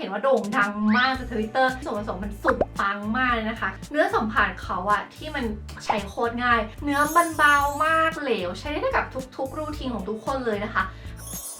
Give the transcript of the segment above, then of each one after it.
เห็นว่าโด่งดังมากจากทวิตเตอร์ส่วนผสมมันสุดปังมากเลยนะคะ เนื้อสัมผัสเขาอะที่มันใช้โคตรง่าย เนื้อมันเบามากเหลว ใช้ได้กับทุกๆ รูทีนของทุกคนเลยนะคะ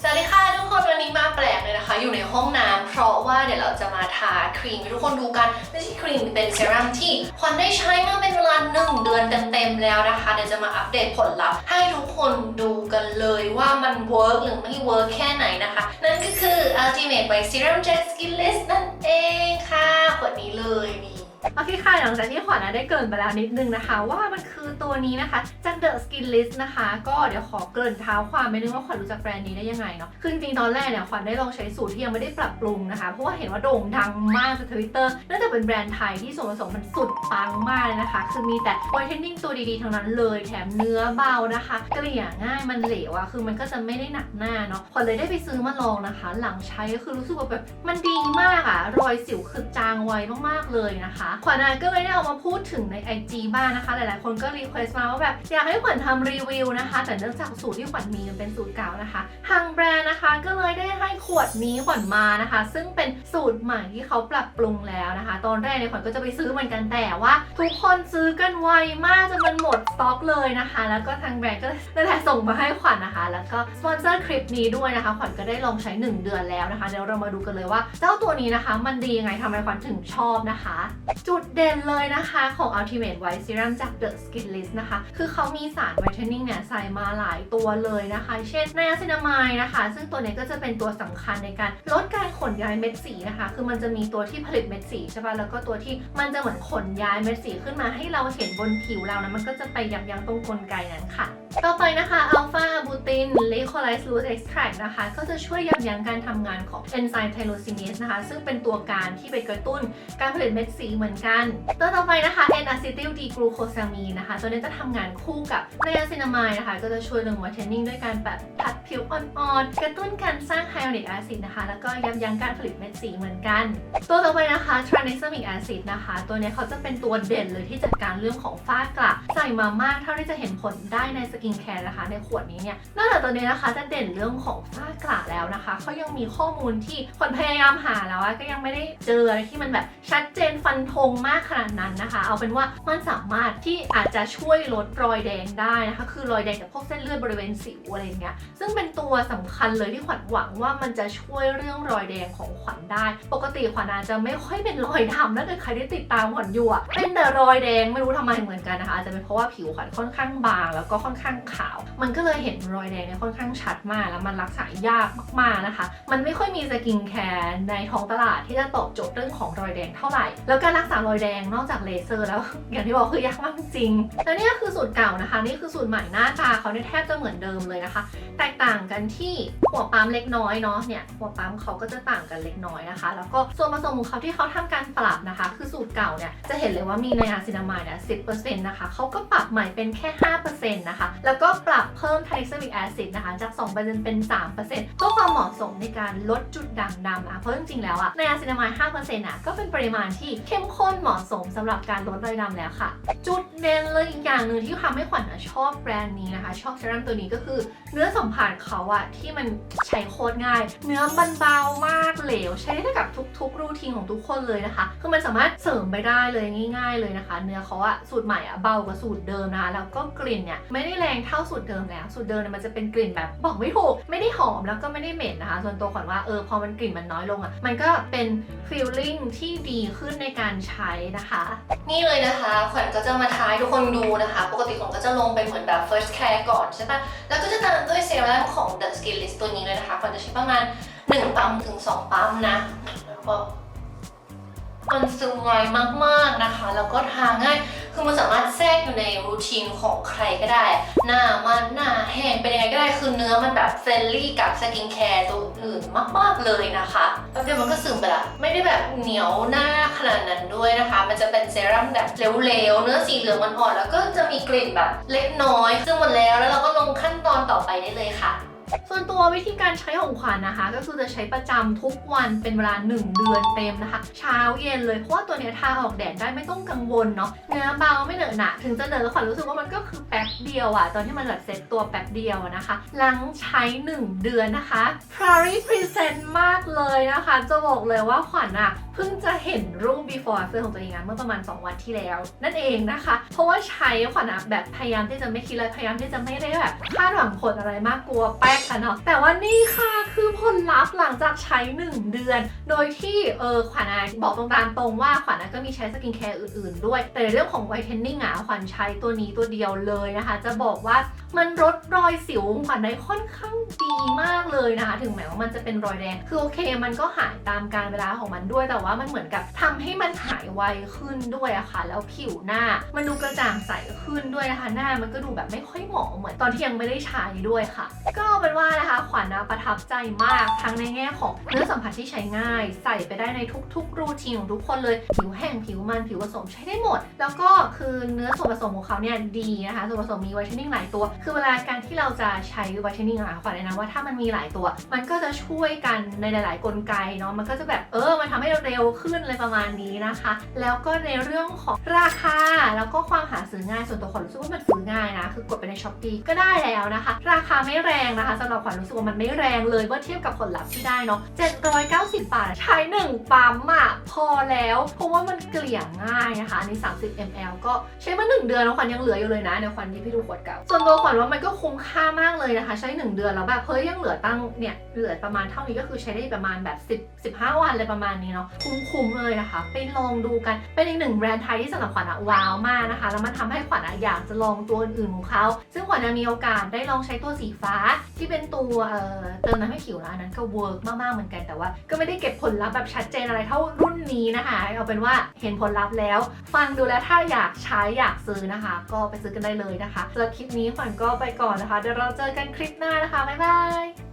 สวัสดีค่ะทุกคนวันนี้มาแปลกเลยนะคะ อยู่ในห้องน้ำ เพราะว่าเดี๋ยวเราจะมาทาครีมให้ทุกคนดูกันไม่ใช่ครีมเป็นเซรั่มที่ขวัญได้ใช้มาเป็นเวลาหนึ่งเดือนเต็มๆแล้วนะคะ เดี๋ยวจะมาอัปเดตผลลัพธ์ให้ทุกคนดูกันเลยว่ามันเวิร์กหรือไม่เวิร์กแค่ไหนนะคะ นั่นก็คือ Ultimate White Serum Jet Skinless นั่นเองค่ะขวดนี้เลยนี่ โอเคค่ะ หลังจากที่ขวัญนได้เกินไปแล้วนิดนึงนะคะ ว่ามันคือตัวนี้นะคะจาก The Skin List นะคะ ก็เดี๋ยวขอเกริ่นเท้าความไปนึงว่าขวัญรู้จักแบรนด์นี้ได้ยังไงเนาะคือจริงๆตอนแรกเนี่ยขวัญได้ลองใช้สูตรที่ยังไม่ได้ปรับปรุงนะคะ เพราะว่าเห็นว่าโด่งดังมากจากทวิตเตอร์เนื่องจากเป็นแบรนด์ไทยที่ส่วนผสมมันสุดปังมากเลยนะคะ คือมีแต่ whitening ตัวดีๆทั้งนั้นเลยแถมเนื้อเบานะคะเกลี่ยง่ายมันเหลวอะคือมันก็จะไม่ได้หนักหน้าเนาะขวัญเลยได้ไปซื้อมาลองนะคะ หลังใช้ก็คือรู้สึกว่าแบบมันดีมากอะรอยสิวคือจางไวมากๆเลยนะคะขวัญก็เลยได้เอามาพูดถึงใน IG บ้างนะคะ หลายๆ คนก็รีเควสต์มาว่าแบบอยากให้ขวัญทำรีวิวนะคะ แต่เนื่องจากสูตรที่ขวัญมีมันเป็นสูตรเก่านะคะทางแบรนด์นะคะก็เลยได้ให้ขวดนี้ขวัญมานะคะ ซึ่งเป็นสูตรใหม่ที่เขาปรับปรุงแล้วนะคะ ตอนแรกเนี่ยขวัญก็จะไปซื้อเหมือนกันแต่ว่า ทุกคนซื้อกันไวมากจนมันหมดสต็อกเลยนะคะ แล้วก็ทางแบรนด์ก็นั่นแหละส่งมาให้ขวัญนะคะ แล้วก็สปอนเซอร์คลิปนี้ด้วยนะคะ ขวัญก็ได้ลองใช้ 1 เดือนแล้วนะคะเดี๋ยวเรามาดูกันเลยว่า เจ้าตัวนี้นะคะ มันดียังไงทำไมขวัญถึงชอบนะคะจุดเด่นเลยนะคะของ Ultimate White Serum จาก The Skin List นะคะ คือเขามีสาร Whitening เนี่ยใส่มาหลายตัวเลยนะคะ เช่นไนอาซินามายนะคะ ซึ่งตัวเนี้ยก็จะเป็นตัวสำคัญในการลดการขนย้ายเม็ดสีนะคะ คือมันจะมีตัวที่ผลิตเม็ดสีใช่ป่ะแล้วก็ตัวที่มันจะเหมือนขนย้ายเม็ดสีขึ้นมาให้เราเห็นบนผิวเรานะมันก็จะไปยับยั้งตรงกลไกนั้นค่ะ ต่อไปนะคะ Alpha Butin Licolized Root Extract นะคะ ก็จะช่วยยับยั้งการทำงานของเอนไซม์ไทโรซินเอสนะคะ ซึ่งเป็นตัวการที่ไปกระตุ้นการผลิตเม็ดสีเหมือนกัน ตัวต่อไปนะคะเอนอะซิติลดีกลูโคซามีนะคะ ตัวนี้จะทำงานคู่กับไนอาซินามายนะคะ ก็จะช่วยเรื่องวัตเทนนิ่งด้วยการแบบผัด ผิวอ่อนๆ กระตุ้นการสร้าง hyaluronic acid นะคะ แล้วก็ยับยั้งการผลิตเม็ดสีเหมือนกัน ตัวต่อไปนะคะ tranexamic acid นะคะ ตัวเนี้ยเขาจะเป็นตัวเด่นเลยที่จัดการเรื่องของฝ้ากระใส่มามากเท่าที่จะเห็นผลได้ในสกินแคร์นะคะ ในขวดนี้เนี่ยนอกจากตัวนี้นะคะจะเด่นเรื่องของฝ้ากระแล้วนะคะเขายังมีข้อมูลที่คนพยายามหาแล้วก็ยังไม่ได้เจออะไรที่มันแบบชัดเจนฟันธงมากขนาดนั้นนะคะ เอาเป็นว่ามันสามารถที่อาจจะช่วยลดรอยแดงได้นะคะ คือรอยแดงจากพวกเส้นเลือดบริเวณสิวอะไรเงี้ยซึ่งเป็นตัวสำคัญเลยที่ขวัญหวังว่ามันจะช่วยเรื่องรอยแดงของขวัญได้ ปกติขวัญอาจจะไม่ค่อยเป็นรอยดำถ้าเกิดใครได้ติดตามขวัญอยู่เป็นแต่รอยแดงไม่รู้ทำไมเหมือนกันนะคะอาจจะเป็นเพราะว่าผิวขวัญค่อนข้างบาง แล้วก็ค่อนข้างขาว มันก็เลยเห็นรอยแดงเนี่ยค่อนข้างชัดมาก แล้วมันรักษายากมากๆนะคะ มันไม่ค่อยมีสกินแคร์ในท้องตลาดที่จะตอบโจทย์เรื่องของรอยแดงเท่าไหร่ แล้วการรักษารอยแดงนอกจากเลเซอร์แล้ว อย่างที่บอกคือยากมากจริง แล้วนี่ก็คือสูตรเก่านะคะ นี่คือสูตรใหม่หน้าตาเขาเนี่ยแทบจะเหมือนเดิมเลยนะคะ แตกต่างางกันที่หัวปั๊มเล็กน้อยเนาะเนี่ยหัวปั๊มเขาก็จะต่างกันเล็กน้อยนะคะ แล้วก็ส่วนผสมของเขาที่เขาทำการปรับนะคะ คือสูตรเก่าเนี่ยจะเห็นเลยว่ามีไนอาซินามายเนี่ย10%นะคะเขาก็ปรับใหม่เป็นแค่ 5%นะคะ แล้วก็ปรับเพิ่มไทซามิกแอซิดนะคะ จาก 2%เป็น 3%เพื่อความเหมาะสมในการลดจุดด่างดำนะเพราะจริงๆแล้วอะไนอาซินามาย5%อะก็เป็นปริมาณที่เข้มข้นเหมาะสมสำหรับการลดรอยดำแล้วค่ะ จุดเด่นเลยอีกอย่างหนึ่งที่ทำให้ขวัญชอบแบรนด์นี้นะคะ ชอบเซรั่มตัวนี้ก็คือเนื้อสัมผัสเขาอะที่มันใช้โคตรง่าย เนื้อมันเบามากเหลว ใช้ได้กับทุกๆ รูทีนของทุกคนเลยนะคะ คือมันสามารถเสริมไปได้เลยง่าย ๆเลยนะคะ เนื้อเขาอะสูตรใหม่อะเบากว่าสูตรเดิมนะคะแล้วก็กลิ่นเนี่ยไม่ได้แรงเท่าสูตรเดิมแล้ว สูตรเดิมเนี่ยมันจะเป็นกลิ่นแบบบอกไม่ถูก ไม่ได้หอมแล้วก็ไม่ได้เหม็นนะคะ ส่วนตัวขวัญว่าเออพอมันกลิ่นมันน้อยลงอะมันก็เป็นฟีลลิ่งที่ดีขึ้นในการใช้นะคะ นี่เลยนะคะขวัญก็จะมาทายทุกคนดูนะคะ ปกติขวัญก็จะลงเป็นเหมือนแบบ first care ก่อนใช่ปะแล้วก็จะตามด้วยเซรั่มของ The Skin List ตัวนี้เลยนะคะขวัญจะใช้ประมาณ 1 ปั๊มถึง 2 ปั๊มนะ แล้วก็มันซึมไวมากๆนะคะ แล้วก็ทาง่าย คือมันสามารถแทรกอยู่ในรูทีนของใครก็ได้ หน้ามันหน้าแห้งเป็นยังไงก็ได้คือเนื้อมันแบบเฟรนลี่กับสกินแคร์ตัวอื่นมาก ๆ เลยนะคะแป๊บเดียวมันก็ซึมไปละ ไม่ได้แบบเหนียวหน้าขนาดนั้นด้วยนะคะ มันจะเป็นเซรั่มแบบเหลวๆ เนื้อสีเหลืองอ่อนๆแล้วก็จะมีกลิ่นแบบเล็กน้อย ซึ่งหมดแล้วแล้วเราก็ลงขั้นตอนต่อไปได้เลยค่ะ ส่วนตัววิธีการใช้ของขวัญนะคะ ก็คือจะใช้ประจำทุกวันเป็นเวลา 1 เดือนเต็มนะคะ เช้าเย็นเลย เพราะว่าตัวเนี้ยทาออกแดดได้ไม่ต้องกังวลเนาะเนื้อเบาไม่เหนอะหนะถึงจะเหนอะขวัญรู้สึกว่ามันก็คือแป๊บเดียวอะตอนที่มันแบบเซ็ตตัวแป๊บเดียวนะคะ หลังใช้ 1 เดือนนะคะ p r a r i present มากเลยนะคะ จะบอกเลยว่าขวัญอะเพิ่งจะเห็นรูป before after ของตัวเองอะเมื่อประมาณ 2 วันที่แล้ว นั่นเองนะคะ เพราะว่าใช้ขวัญอะแบบพยายามที่จะไม่คิดเลยพยายามที่จะไม่ได้แบบคาดหวังผลอะไรมากกลัวแป๊กอะเนาะแต่ว่านี่ค่ะคือผลลัพธ์หลังจากใช้ 1 เดือน โดยที่เออขวัญบอกตรงตามตรงว่าขวัญก็มีใช้สกินแคร์อื่นๆ ด้วย แต่ในเรื่องของไวท์เทนนิ่งอะขวัญใช้ตัวนี้ตัวเดียวเลยนะคะ จะบอกว่ามันลดรอยสิวของขวัญได้ค่อนข้างดีมาก เลยนะคะถึงแม้ว่ามันจะเป็นรอยแดง คือโอเค มันก็หายตามการเวลาของมันด้วย แต่ว่ามันเหมือนกับทำให้มันหายไวขึ้นด้วยอะค่ะ แล้วผิวหน้า มันดูกระจ่างใสขึ้นด้วยนะคะ หน้ามันก็ดูแบบไม่ค่อยหมองเหมือนตอนที่ยังไม่ได้ใช้ด้วยค่ะ ก็เป็นว่านะคะขวัญนะประทับใจมากทั้งในแง่ของเนื้อสัมผัสที่ใช้ง่าย ใส่ไปได้ในทุก ๆ รูทีนของทุกคนเลย ผิวแห้งผิวมันผิวผสมใช้ได้หมด แล้วก็คือเนื้อส่วนผสมของเขาเนี่ยดีนะคะส่วนผสมมีไวท์เทนนิ่งหลายตัว คือเวลาการที่เราจะใช้ไวท์เทนนิ่งอะขวัญแนะนำว่าถ้ามันมีหลายตัว มันก็จะช่วยกันในหลาย ๆ กลไกเนาะมันก็จะแบบเออมันทำให้เราเร็วขึ้นอะไรประมาณนี้นะคะ แล้วก็ในเรื่องของราคาแล้วก็ความหาซื้อง่ายส่วนตัวขวัญรู้สึกว่ามันซื้อง่ายนะคือกดไปในช้อปปีก็ได้แล้วนะคะ ราคาไม่แรงนะคะสำหรับขวัญรู้สึกว่ามันไม่แรงเลยเมื่อเทียบกับผลลัพธ์ที่ได้เนาะ790 บาท ใช้ 1 ปั๊มอะพอแล้ว เพราะว่ามันเกลี่ยง่ายนะคะ อันนี้ 30 ml ก็ใช้มา 1 เดือนแล้วขวัญยังเหลืออยู่เลยนะเดี๋ยวขวัญนี้พี่ดูขวดเก่าส่วนตัวขวัญว่ามันก็คุ้มค่ามากเลยนะคะ ใช้ 1 เดือนแล้วแบบเฮ้ยยังเหลือตั้งเนี่ยเหลือประมาณเท่านี้ก็คือใช้ได้ประมาณแบบ 10 15 วันเลยประมาณนี้เนาะคุ้มๆเลยนะคะ ไปลองดูกันเป็นอีกหนึ่งแบรนด์ไทยที่สำหรับขวัญอะว้าวมากนะคะ แล้วมันทำให้ขวัญอะอยากจะลองตัวอื่นๆของเขาซึ่งขวัญมีโอกาสได้ลองใช้ตัวสีฟ้าที่เป็นตัวเอ่อเติมน้ำให้ผิวนะอันนั้นก็เวิร์กมากๆเหมือนกันแต่ว่า ก็ไม่ได้เก็บผลลัพธ์แบบชัดเจนอะไรเท่ารุ่นนี้นะคะเอาเป็นว่าเห็นผลลัพธ์แล้ว ฟังดูแล้วถ้าอยากใช้อยากซื้อนะคะ ก็ไปซื้อกันได้เลยนะคะสำหรับคลิปนี้ขวัญก็ไปก่อนนะคะเดี๋ยวเราเจอกันคลิปหน้านะคะบ๊ายบาย